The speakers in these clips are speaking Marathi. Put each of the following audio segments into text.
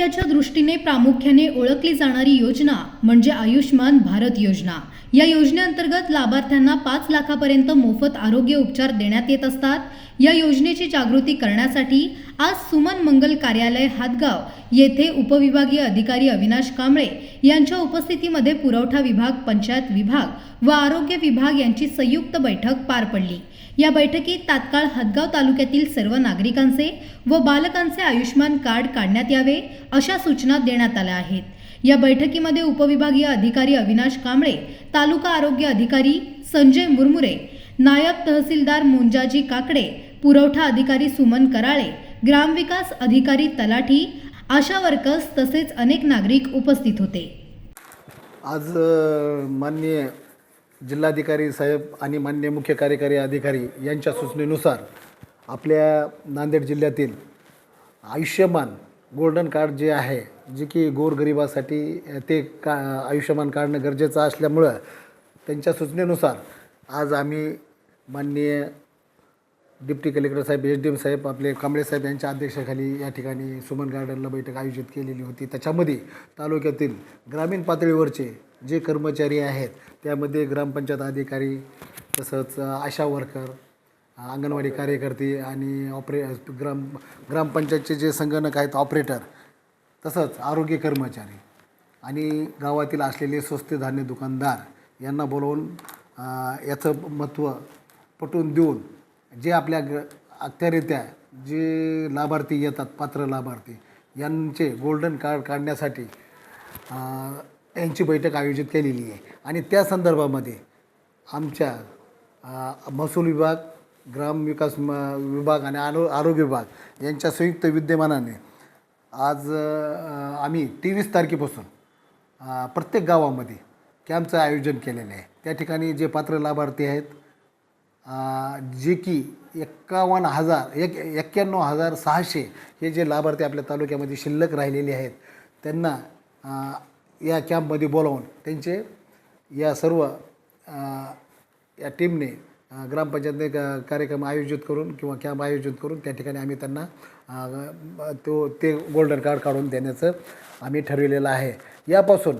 आरोग्याच्या दृष्टीने प्रामुख्याने ओळखली जाणारी योजना म्हणजे आयुष्मान भारत योजना. या योजनेअंतर्गत लाभार्थ्यांना पाच लाखापर्यंत मोफत आरोग्य उपचार देण्यात येत असतात. या योजनेची जागृती करण्यासाठी आज सुमन मंगल कार्यालय हातगाव येथे उपविभागीय अधिकारी अविनाश कांबळे यांच्या उपस्थितीमध्ये पुरवठा विभाग पंचायत विभाग व आरोग्य विभाग यांची संयुक्त बैठक पार पडली. या बैठकीत तात्काळ हदगाव तालुक्यातील सर्व नागरिकांचे व बालकांचे आयुष्मान कार्ड काढण्यात यावे अशा सूचना देण्यात आल्या आहेत. या बैठकीमध्ये उपविभागीय अधिकारी अविनाश कांबळे तालुका आरोग्य अधिकारी संजय मुरमुरे नायब तहसीलदार मुंजाजी काकडे पुरवठा अधिकारी सुमन कराळे ग्रामविकास अधिकारी तलाठी आशा वर्कर्स तसेच अनेक नागरिक उपस्थित होते. आज मान्य माननीय जिल्हाधिकारी साहेब आणि मान्य मुख्य कार्यकारी अधिकारी यांच्या सूचनेनुसार आपल्या नांदेड जिल्ह्यातील आयुष्यमान गोल्डन कार्ड जे आहे जे की गोरगरिबासाठी ते का आयुष्यमान काढणं गरजेचं असल्यामुळं त्यांच्या सूचनेनुसार आज आम्ही माननीय डिप्टी कलेक्टर साहेब एच डी एम साहेब आपले कांबळे साहेब यांच्या अध्यक्षतेखाली या ठिकाणी सुमन गार्डनला बैठक आयोजित केलेली होती. त्याच्यामध्ये तालुक्यातील ग्रामीण पातळीवरचे जे कर्मचारी आहेत त्यामध्ये ग्रामपंचायत अधिकारी तसंच आशा वर्कर अंगणवाडी कार्यकर्ते आणि ऑपरे ग्राम ग्रामपंचायतचे जे संगणक आहेत ऑपरेटर तसंच आरोग्य कर्मचारी आणि गावातील असलेले स्वस्त धान्य दुकानदार यांना बोलवून याचं महत्त्व पटवून देऊन जे आपल्या ग अखत्यारित्या जे लाभार्थी येतात पात्र लाभार्थी यांचे गोल्डन कार्ड काढण्यासाठी यांची बैठक आयोजित केलेली आहे. आणि त्या संदर्भामध्ये आमच्या महसूल विभाग ग्रामविकास म विभाग आणि आरो आरोग्य विभाग यांच्या संयुक्त विद्यमानाने आज आम्ही तेवीस तारखेपासून प्रत्येक गावामध्ये कॅम्पचं आयोजन केलेलं आहे. त्या ठिकाणी जे पात्र लाभार्थी आहेत जे की एक्कावन्न हजार एक एक्क्याण्णव हजार सहाशे हे जे लाभार्थी आपल्या तालुक्यामध्ये शिल्लक राहिलेले आहेत त्यांना या कॅम्पमध्ये बोलावून त्यांचे या सर्व या टीमने ग्रामपंचायतने क- कार्यक्रम आयोजित करून किंवा कॅम्प आयोजित करून त्या ठिकाणी आम्ही त्यांना तो ते गोल्डन कार्ड काढून देण्याचं आम्ही ठरविलेलं आहे. यापासून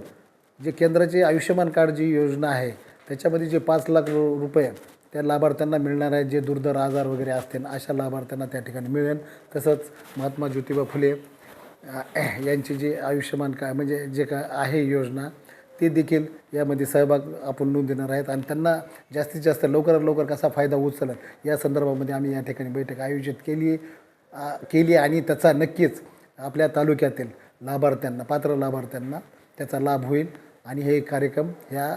जे केंद्राची आयुष्यमान कार्ड जी योजना आहे त्याच्यामध्ये जे पाच लाख रु रुपये त्या लाभार्थ्यांना मिळणार आहेत जे दुर्धर आजार वगैरे असतील अशा लाभार्थ्यांना त्या ठिकाणी मिळेल. तसंच महात्मा ज्योतिबा फुले यांची जी आयुष्यमान का म्हणजे जे का आहे योजना ते देखील यामध्ये सहभाग आपण नोंद देणार आहेत. आणि त्यांना जास्तीत जास्त लवकरात लवकर कसा फायदा उचलेल या संदर्भामध्ये आम्ही या ठिकाणी बैठक आयोजित केली केली आणि त्याचा नक्कीच आपल्या तालुक्यातील लाभार्थ्यांना पात्र लाभार्थ्यांना त्याचा लाभ होईल. आणि हे कार्यक्रम ह्या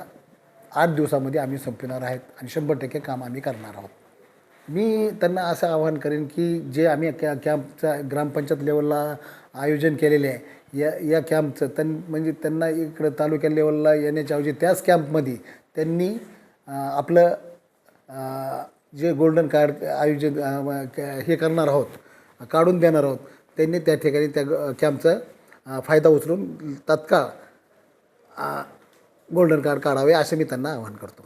आठ दिवसामध्ये आम्ही संपविणार आहेत आणि शंभर टक्के काम आम्ही करणार आहोत. मी त्यांना असं आवाहन करेन की जे आम्ही कॅ कॅम्पचा ग्रामपंचायत लेवलला आयोजन केलेले आहे या या कॅम्पचं त्यां म्हणजे त्यांना इकडं तालुक्या लेवलला येण्याच्या ऐवजी त्याच कॅम्पमध्ये त्यांनी आपलं जे गोल्डन कार्ड आयोजित हे करणार आहोत काढून देणार आहोत त्यांनी त्या ठिकाणी त्या कॅम्पचा फायदा उचलून तात्काळ गोल्डन कार्ड काढावे असे मी त्यांना आवाहन करतो.